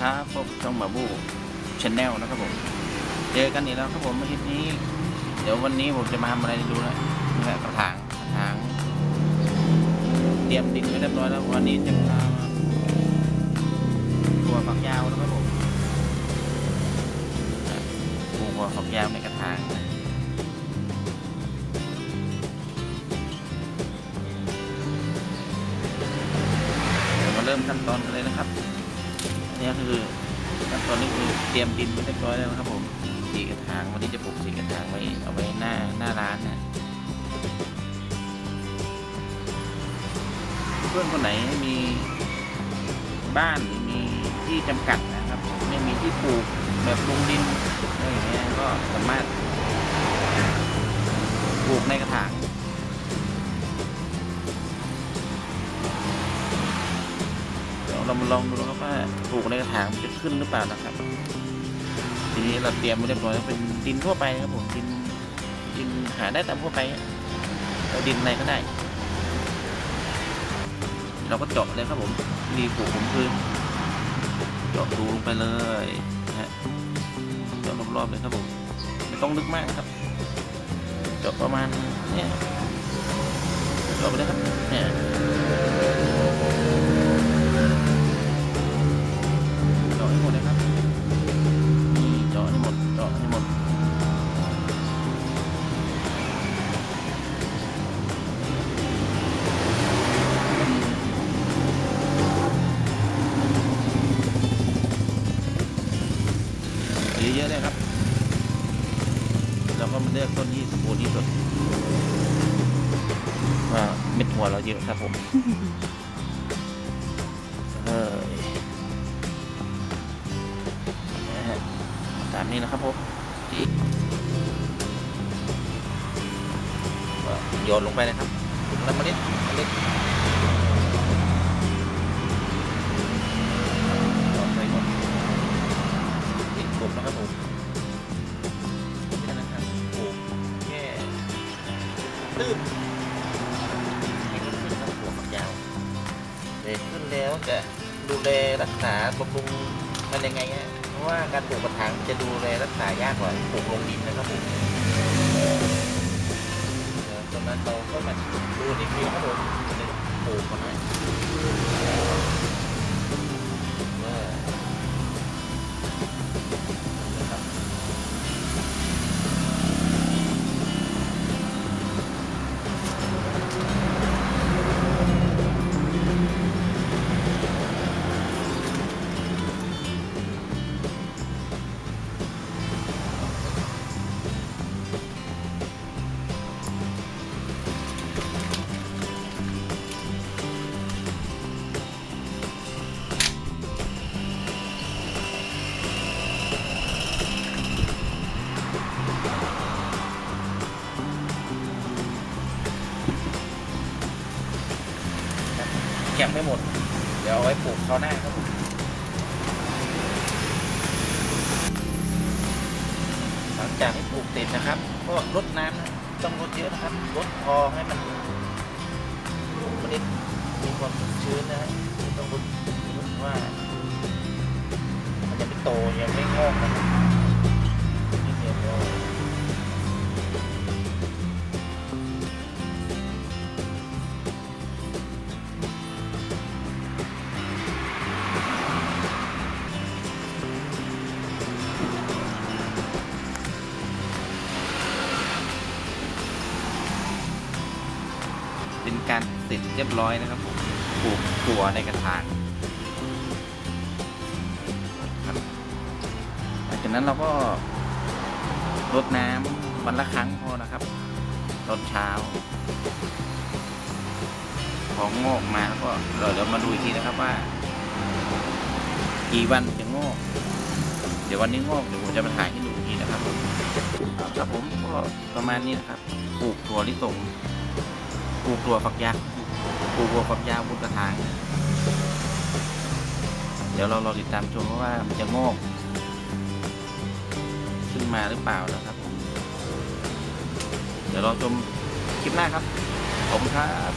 ครับพบช่องหมาบูชแนลนะครับผมเจอกันอีกแล้วครับผมอาทิตย์นี้ เดี๋ยววันนี้ผมจะมาทำอะไรดูนะนี่แหละกระถางกระถาง เตรียมดินไว้เรียบร้อยแล้ววันนี้จะมาตัวฝักยาวนะครับผมปลูกหัวฝักยาวในกระถางเดี๋ยวมาเริ่มขั้นตอนกันเลยนะครับ นี้คือขั้นตอนนี้คือเตรียมดินไว้เรียบร้อยแล้วนะครับผมสี่กระถางวันนี้จะปลูกสี่กระถางไว้เอาไว้หน้าหน้าร้านนะเพื่อนคนไหนมีบ้านหรือมีที่จำกัดนะครับ ไม่มีที่ปลูกแบบลงดินอะไรอย่างเงี้ยก็สามารถปลูกในกระถาง มาลองดูนะครับว่าปลูกในกระถางมันจะขึ้นหรือเปล่านะครับ ทีนี้เราเตรียมไว้เรียบร้อยแล้วเป็นดินทั่วไปนะครับผมดินดินหาได้ตามทั่วไปดินอะไรก็ได้ เราก็เจาะเลยครับผมมีปลูกผมคือเจาะรูลงไปเลยนะฮะเจาะรอบๆเลยครับผมไม่ต้องลึกมากครับเจาะประมาณเนี่ยเจาะไปเลยครับเนี่ย แล้วก็มาเลือกต้นที่สมบูรณ์ที่สุดว่าเม็ดหัวเราเยอะครับผมเอ้ยนะฮะตามนี้นะครับผมโยนลงไปเลยครับถุงละเมล็ดเมล็ด ตื้มให้ขึ้นขึ้นครับหัวฝักยาวเด็ขึ้นแล้วจะดูแลรักษาบำรุงมันยังไงฮะเพราะว่าการปลูกกระถางจะดูแลรักษายากกว่าปลูกลงดินนะครับผมเดี๋ยวตอนนั้นเราก็มาดูอีกทีครับผมหนึ่งปลูกมันนะ ยังไม่หมด เดี๋ยวเอาไว้ปลูกเขาวหน้าครับผมหลังจากที่ปลูกเสร็จนะครับ ก็รดน้ำนะต้องรดเยอะนะครับรดพอให้มันเมล็ดมีความชื้นนะฮะต้องรดว่า มันยังไม่โตยังไม่งอกนะครับ เป็นการเสร็จเรียบร้อยนะครับผมปลูกถั่วในกระถางครับหลังจากนั้นเราก็รดน้ำวันละครั้งพอนะครับ ตอนเช้า ของงอกมาแล้วก็เดี๋ยวมาดูอีกทีนะครับว่า กี่วันจะงอก เดี๋ยววันนี้งอกเดี๋ยวผมจะมาถ่ายให้ดูอีกทีนะครับผมครับผมก็ประมาณนี้นะครับปลูกถั่วลิสง กูกลัวฝักยาวกูกลัวฝักยาวบนกระถาง เดี๋ยวเรารอติดตามชมว่ามันจะงอกขึ้นมาหรือเปล่านะครับ เดี๋ยวเราชมคลิปหน้าครับ ขอบคุณครับ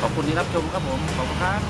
ขอบคุณที่รับชมครับผม ขอบคุณครับ